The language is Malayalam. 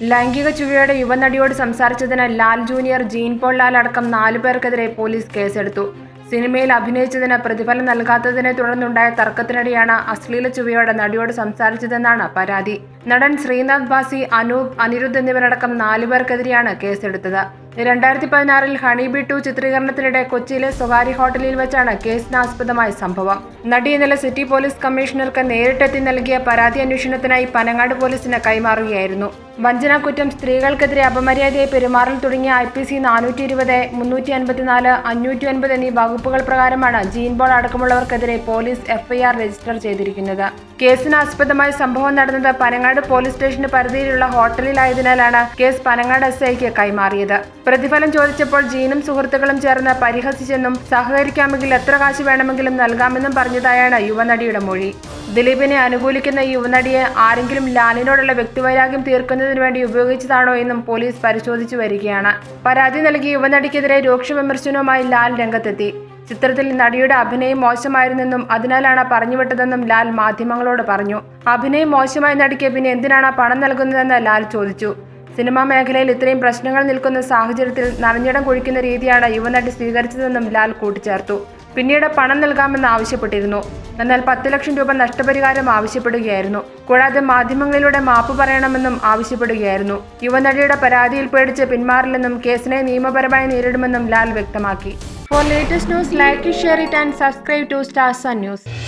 ലൈംഗിക ചുവയോടെ യുവനടിയോട് സംസാരിച്ചതിന് Lal junior Jean Paul Lal അടക്കം നാലു പേർക്കെതിരെ പോലീസ് കേസെടുത്തു. സിനിമയിൽ അഭിനയിച്ചതിന് പ്രതിഫലം നൽകാത്തതിനെ തുടർന്നുണ്ടായ തർക്കത്തിനിടെയാണ് അശ്ലീല ചുവയോടെ നടിയോട് സംസാരിച്ചതെന്നാണ് പരാതി. നടൻ ശ്രീനാഥ് ബാസി അനൂപ് അനിരുദ്ധ് എന്നിവരടക്കം നാലു പേർക്കെതിരെയാണ് കേസെടുത്തത്. രണ്ടായിരത്തി പതിനാറിൽ ഹണിബി ടു ചിത്രീകരണത്തിനിടെ കൊച്ചിയിലെ സ്വകാര്യ ഹോട്ടലിൽ വെച്ചാണ് കേസിനാസ്പദമായ സംഭവം. നടി ഇന്നലെ സിറ്റി പോലീസ് കമ്മീഷണർക്ക് നേരിട്ടെത്തി നൽകിയ പരാതി അന്വേഷണത്തിനായി പനങ്ങാട് പോലീസിന് കൈമാറുകയായിരുന്നു. വഞ്ചന കുറ്റം സ്ത്രീകൾക്കെതിരെ അപമര്യാദയായി പെരുമാറൽ തുടങ്ങിയ ഐ പി സി നാനൂറ്റി ഇരുപത് മുന്നൂറ്റി അൻപത്തിനാല് അഞ്ഞൂറ്റി ഒൻപത് എന്നീ വകുപ്പുകൾ പ്രകാരമാണ് ജീൻ ബോൾ അടക്കമുള്ളവർക്കെതിരെ പോലീസ് എഫ്ഐആർ രജിസ്റ്റർ ചെയ്തിരിക്കുന്നത്. കേസിന് ആസ്പദമായ സംഭവം നടന്നത് പനങ്ങാട് പോലീസ് സ്റ്റേഷന് പരിധിയിലുള്ള ഹോട്ടലിലായതിനാലാണ് കേസ് പനങ്ങാട് എസ് ഐക്ക് കൈമാറിയത്. പ്രതിഫലം ചോദിച്ചപ്പോൾ ജീനും സുഹൃത്തുക്കളും ചേർന്ന് പരിഹസിച്ചെന്നും സഹകരിക്കാമെങ്കിൽ എത്ര കാശ് വേണമെങ്കിലും നൽകാമെന്നും പറഞ്ഞതായാണ് യുവനടിയുടെ മൊഴി. ദിലീപിനെ അനുകൂലിക്കുന്ന യുവനടിയെ ആരെങ്കിലും ലാലിനോടുള്ള വ്യക്തിവൈരാഗ്യം തീർക്കുന്നതിന് വേണ്ടി ഉപയോഗിച്ചതാണോ എന്നും പോലീസ് പരിശോധിച്ചു വരികയാണ്. പരാതി നൽകിയ യുവനടിക്കെതിരെ രൂക്ഷ വിമർശനവുമായി ലാൽ രംഗത്തെത്തി. ചിത്രത്തിൽ നടിയുടെ അഭിനയം മോശമായിരുന്നെന്നും അതിനാലാണ് പറഞ്ഞുവിട്ടതെന്നും ലാൽ മാധ്യമങ്ങളോട് പറഞ്ഞു. അഭിനയം മോശമായി നടിക്ക് പിന്നെ എന്തിനാണ് പണം നൽകുന്നതെന്ന് ലാൽ ചോദിച്ചു. സിനിമാ മേഖലയിൽ ഇത്രയും പ്രശ്നങ്ങൾ നിൽക്കുന്ന സാഹചര്യത്തിൽ നനഞ്ഞിടം കുഴിക്കുന്ന രീതിയാണ് യുവനടി സ്വീകരിച്ചതെന്നും ലാൽ കൂട്ടിച്ചേർത്തു. പിന്നീട് പണം നൽകാമെന്ന് ആവശ്യപ്പെട്ടിരുന്നു. എന്നാൽ പത്ത് ലക്ഷം രൂപ നഷ്ടപരിഹാരം ആവശ്യപ്പെടുകയായിരുന്നു. കൂടാതെ മാധ്യമങ്ങളിലൂടെ മാപ്പ് പറയണമെന്നും ആവശ്യപ്പെടുകയായിരുന്നു. യുവനടിയുടെ പരാതിയിൽ പേടിച്ച് പിന്മാറില്ലെന്നും കേസിനെ നിയമപരമായി നേരിടുമെന്നും ലാൽ വ്യക്തമാക്കി. For latest news like share it and subscribe to star sun news